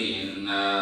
in uh,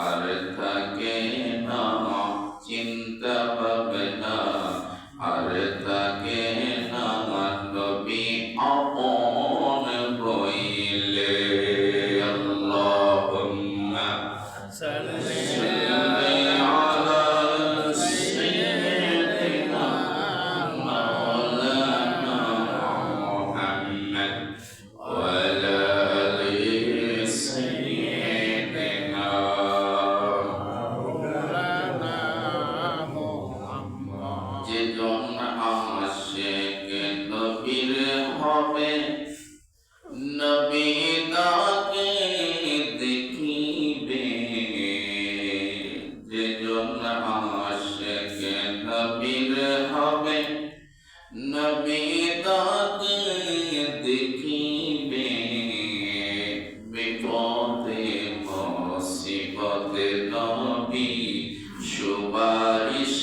আর থাকে না চিন্তা আর থাকে না আল্লাহুম্মা সাল্লি হবে নবী তাকে দেখিবে যে জন আশেক নবীর হবে নবী তাকে দেখিবে বিপদে মুসিবতে নবী সুপারিশ